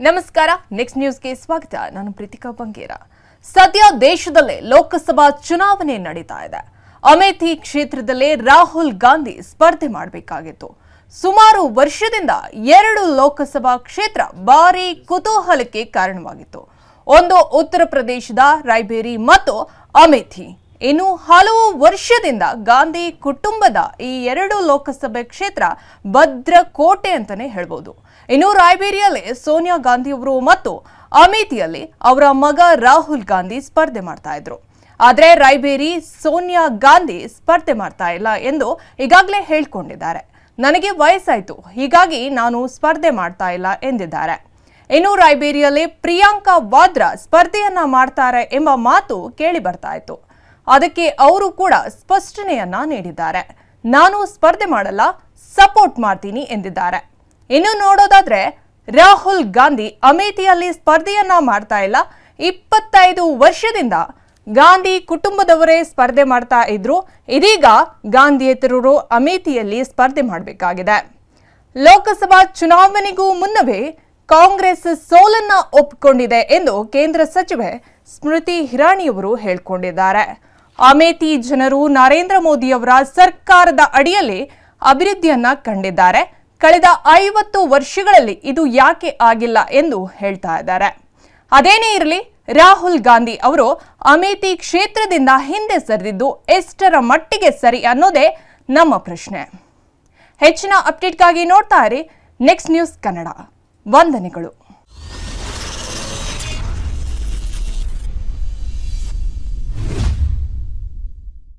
ನಮಸ್ಕಾರ. ನೆಕ್ಸ್ಟ್ ನ್ಯೂಸ್ಗೆ ಸ್ವಾಗತ. ನಾನು ಪ್ರೀತಿಕಾ ಬಂಗೇರ. ಸದ್ಯ ದೇಶದಲ್ಲೇ ಲೋಕಸಭಾ ಚುನಾವಣೆ ನಡೀತಾ ಇದೆ. ಅಮೇಥಿ ಕ್ಷೇತ್ರದಲ್ಲೇ ರಾಹುಲ್ ಗಾಂಧಿ ಸ್ಪರ್ಧೆ ಮಾಡಬೇಕಾಗಿತ್ತು. ಸುಮಾರು ವರ್ಷದಿಂದ ಎರಡು ಲೋಕಸಭಾ ಕ್ಷೇತ್ರ ಭಾರಿ ಕುತೂಹಲಕ್ಕೆ ಕಾರಣವಾಗಿತ್ತು. ಒಂದು ಉತ್ತರ ಪ್ರದೇಶದ ರಾಯ್ಬೇರಿ ಮತ್ತು ಅಮೇಥಿ. ಇನ್ನು ಹಲವು ವರ್ಷದಿಂದ ಗಾಂಧಿ ಕುಟುಂಬದ ಈ ಎರಡು ಲೋಕಸಭೆ ಕ್ಷೇತ್ರ ಭದ್ರ ಕೋಟೆ ಅಂತಾನೆ ಹೇಳ್ಬೋದು. ಇನ್ನು ರಾಯಬೇರಿಯಲ್ಲಿ ಸೋನಿಯಾ ಗಾಂಧಿ ಅವರು ಮತ್ತು ಅಮೇಥಿಯಲ್ಲಿ ಅವರ ಮಗ ರಾಹುಲ್ ಗಾಂಧಿ ಸ್ಪರ್ಧೆ ಮಾಡ್ತಾ ಇದ್ರು. ಆದರೆ ರಾಯ್ಬೇರಿ ಸೋನಿಯಾ ಗಾಂಧಿ ಸ್ಪರ್ಧೆ ಮಾಡ್ತಾ ಇಲ್ಲ ಎಂದು ಈಗಾಗಲೇ ಹೇಳ್ಕೊಂಡಿದ್ದಾರೆ. ನನಗೆ ವಯಸ್ಸಾಯಿತು, ಹೀಗಾಗಿ ನಾನು ಸ್ಪರ್ಧೆ ಮಾಡ್ತಾ ಇಲ್ಲ ಎಂದಿದ್ದಾರೆ. ಇನ್ನು ರಾಯ್ಬೇರಿಯಲ್ಲಿ ಪ್ರಿಯಾಂಕಾ ವಾದ್ರಾ ಸ್ಪರ್ಧೆಯನ್ನ ಮಾಡ್ತಾರೆ ಎಂಬ ಮಾತು ಕೇಳಿ ಬರ್ತಾ ಇತ್ತು. ಅದಕ್ಕೆ ಅವರು ಕೂಡ ಸ್ಪಷ್ಟನೆಯನ್ನ ನೀಡಿದ್ದಾರೆ. ನಾನು ಸ್ಪರ್ಧೆ ಮಾಡಲ್ಲ, ಸಪೋರ್ಟ್ ಮಾಡ್ತೀನಿ ಎಂದಿದ್ದಾರೆ. ಇನ್ನು ನೋಡೋದಾದ್ರೆ, ರಾಹುಲ್ ಗಾಂಧಿ ಅಮೇಥಿಯಲ್ಲಿ ಸ್ಪರ್ಧೆಯನ್ನ ಮಾಡ್ತಾ ಇಲ್ಲ. ಇಪ್ಪತ್ತೈದು ವರ್ಷದಿಂದ ಗಾಂಧಿ ಕುಟುಂಬದವರೇ ಸ್ಪರ್ಧೆ ಮಾಡ್ತಾ ಇದ್ರು. ಇದೀಗ ಗಾಂಧಿಯೇತರರು ಅಮೇಥಿಯಲ್ಲಿ ಸ್ಪರ್ಧೆ ಮಾಡಬೇಕಾಗಿದೆ. ಲೋಕಸಭಾ ಚುನಾವಣೆಗೂ ಮುನ್ನವೇ ಕಾಂಗ್ರೆಸ್ ಸೋಲನ್ನ ಒಪ್ಪಿಕೊಂಡಿದೆ ಎಂದು ಕೇಂದ್ರ ಸಚಿವೆ ಸ್ಮೃತಿ ಹಿರಾಣಿಯವರು ಹೇಳಿಕೊಂಡಿದ್ದಾರೆ. ಅಮೇಥಿ ಜನರು ನರೇಂದ್ರ ಮೋದಿಯವರ ಸರ್ಕಾರದ ಅಡಿಯಲ್ಲಿ ಅಭಿವೃದ್ಧಿಯನ್ನ ಕಂಡಿದ್ದಾರೆ. ಕಳೆದ ಐವತ್ತು ವರ್ಷಗಳಲ್ಲಿ ಇದು ಯಾಕೆ ಆಗಿಲ್ಲ ಎಂದು ಹೇಳ್ತಾ ಇದ್ದಾರೆ. ಅದೇನೇ ಇರಲಿ, ರಾಹುಲ್ ಗಾಂಧಿ ಅವರು ಅಮೇಥಿ ಕ್ಷೇತ್ರದಿಂದ ಹಿಂದೆ ಸರಿದಿದ್ದು ಎಷ್ಟರ ಮಟ್ಟಿಗೆ ಸರಿ ಅನ್ನೋದೇ ನಮ್ಮ ಪ್ರಶ್ನೆ. ಹೆಚ್ಚಿನ ಅಪ್ಡೇಟ್ಗಾಗಿ ನೋಡ್ತಾ ಇರಿ. Next news Kannada. ವಂದನೆಗಳು.